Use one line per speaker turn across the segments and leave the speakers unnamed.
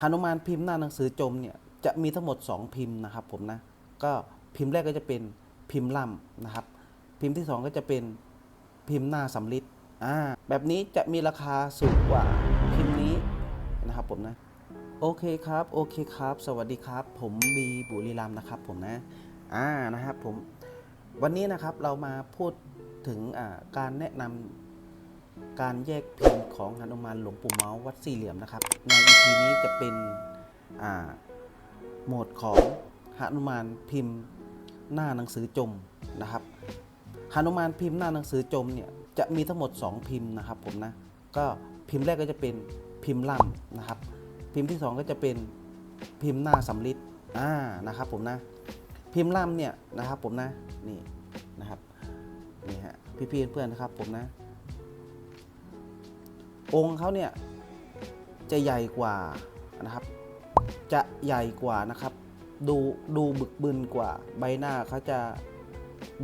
หนุมานพิมพ์หน้าหนังสือจมเนี่ยจะมีทั้งหมด 2 พิมพ์นะครับผมนะก็พิมพ์แรกก็จะเป็นพิมพ์ล่ำนะครับ พิมพ์ที่ 2 ก็จะเป็นพิมพ์หน้าสำลิดอ่าแบบนี้จะมีราคาสูงกว่าพิมพ์นี้นะครับผมนะโอเคครับโอเคครับ สวัสดีครับ ผมบีบุรีรัมนะครับผมนะอ่านะครับผมวันนี้นะครับเรามาพูดถึงการแนะนำ การแยกพิมพ์ของหนุมานหลวงปู่เมาส์วัดสี่เหลี่ยมนะครับ ใน EP นี้จะเป็นโหมดของหนุมานพิมพ์หน้าหนังสือจมนะครับหนุมานพิมพ์หน้าหนังสือจมเนี่ยจะมีทั้งหมด 2 พิมพ์นะครับผมนะก็พิมพ์แรกก็จะเป็นพิมพ์ล่ำนะครับ พิมพ์ที่ 2 ก็จะเป็นพิมพ์หน้าสำลิดอ่านะครับผมนะพิมพ์ล่ำเนี่ยนะครับผมนะนี่นะครับนี่ฮะพี่ๆเพื่อนๆนะครับผมนะ องค์เขาเนี่ยจะใหญ่กว่านะครับ จะใหญ่กว่านะครับ ดูดูบึกบึนกว่า ใบหน้าเขาจะ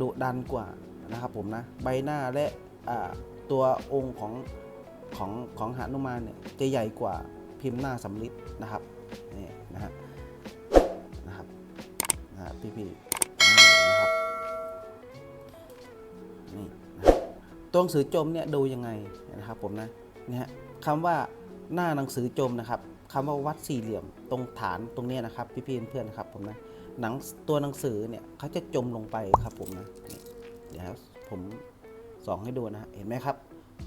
ดุดันกว่านะครับผมนะใบหน้าและตัวองค์ของของของหนุมานเนี่ยจะใหญ่กว่าพิมพ์หน้าสำลิดนะครับนี่นะฮะนะครับนะฮะพี่ๆอ่นะครับนี่นะครับตัวหนังสือจมเนี่ยดูยังไงนะครับผมนะ นะฮะคำว่าหน้าหนังสือจมนะครับคำว่าวัดสี่เหลี่ยมตรงฐานตรงนี้นะครับ พี่ๆเพื่อนๆนะครับผมนะหนังตัวหนังสือเนี่ยเขาจะจมลงไปครับผมนะเดี๋ยวผมสองให้ดูนะฮะเห็นไหมครับ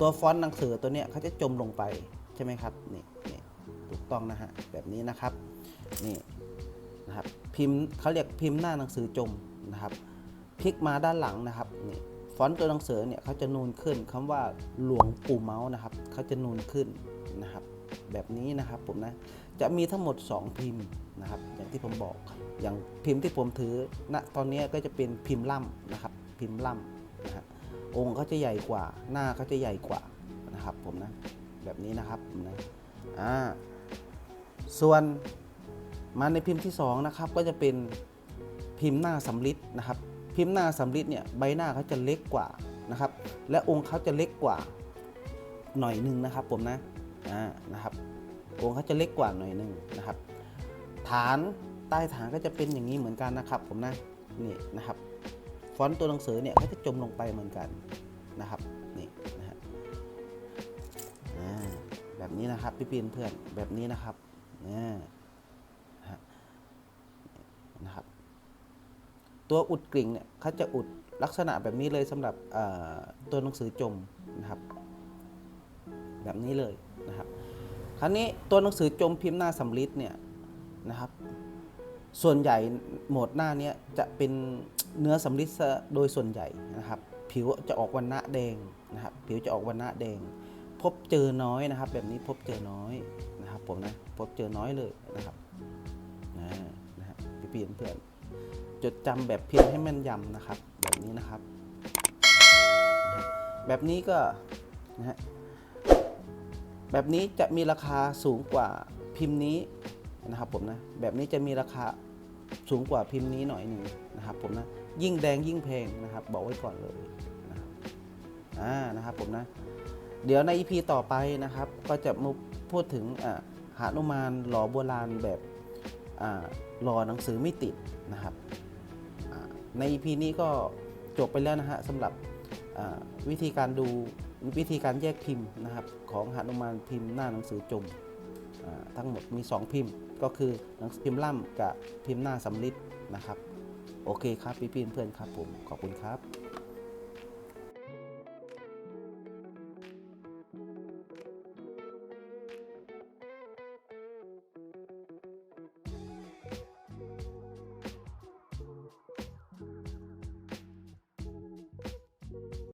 ตัวฟอนต์หนังสือตัวเนี้ยเขาจะจมลงไปใช่ไหมครับนี่นี่ถูกต้องนะฮะแบบนี้นะครับนี่นะครับพิมพ์เขาเรียกพิมพ์หน้าหนังสือจมนะครับพลิกมาด้านหลังนะครับนี่ ฟอนต์ตัวหนังสือเนี่ยเขาจะนูนขึ้นคำว่าหลวงปู่เมาส์นะครับเขาจะนูนขึ้นนะครับ แบบนี้นะครับผมนะจะมีทั้งหมด 2 พิมพ์นะครับ อย่างที่ผมบอกอย่างพิมพ์ที่ผมถือณตอนนี้ก็จะเป็นพิมพ์ล่ำนะครับ พิมพ์ล่ำนะฮะองค์เขาจะใหญ่กว่า หน้าเขาจะใหญ่กว่านะครับผมนะแบบนี้นะครับนะอ่าส่วนมาในพิมพ์ที่สองนะครับก็จะเป็นพิมพ์หน้าสำลิดนะครับ พิมพ์หน้าสำลิดเนี่ยใบหน้าเขาจะเล็กกว่านะครับ และองค์เขาจะเล็กกว่าหน่อยหนึ่งนะครับผมนะอ่านะครับ องค์เขาจะเล็กกว่าหน่อยหนึ่งนะครับ ฐานใต้ฐานก็จะเป็นอย่างนี้เหมือนกันนะครับ ผมนะนี่นะครับฟอนต์ตัวหนังสือเนี่ยเขาจะจมลงไปเหมือนกันนะครับนี่นะฮะแบบนี้นะครับพี่ปีนเพื่อนแบบนี้นะครับเนี่ยนะฮะนะครับ ตัวอุดกริ่งเนี่ยเขาจะอุดลักษณะแบบนี้เลยสำหรับตัวหนังสือจมนะครับ แบบนี้เลยนะครับ คราวนี้ตัวหนังสือจมพิมพ์หน้าสำลิดเนี่ยนะครับ ส่วนใหญ่โหมดหน้าเนี้ยจะเป็นเนื้อสำลิดโดยส่วนใหญ่นะครับ ผิวจะออกวันณะแดงนะครับ ผิวจะออกวันณะแดง พบเจอน้อยนะครับ แบบนี้พบเจอน้อยนะครับผมนะพบเจอน้อยเลยนะครับนะนะฮะพี่พี่เพื่อนๆ จดจำแบบพิมพ์ให้แม่นยำนะครับ แบบนี้นะครับ แบบนี้ก็นะฮะแบบนี้จะมีราคาสูงกว่าพิมพ์นี้นะครับผมนะแบบนี้จะมีราคาสูงกว่าพิมพ์นี้หน่อยหนึ่งนะครับผมนะยิ่งแดงยิ่งแพงนะครับ บอกไว้ก่อนเลยนะครับอ่านะครับผมนะเดี๋ยวใน EP ต่อไปนะครับ ก็จะมาพูดถึงอ่าหานุมานหล่อโบราณแบบอ่าหล่อหนังสือไม่ติดนะครับ ใน EP นี้ก็จบไปแล้วนะฮะสำหรับวิธีการดูวิธีการแยกพิมพ์นะครับ ของหนุมานพิมพ์หน้าหนังสือจมอ่าทั้งหมดมี 2 พิมพ์ ก็คือหนังสือพิมพ์ล่ำกับพิมพ์หน้าสำลิดนะครับ โอเคครับพี่เพื่อนๆครับผมขอบคุณครับ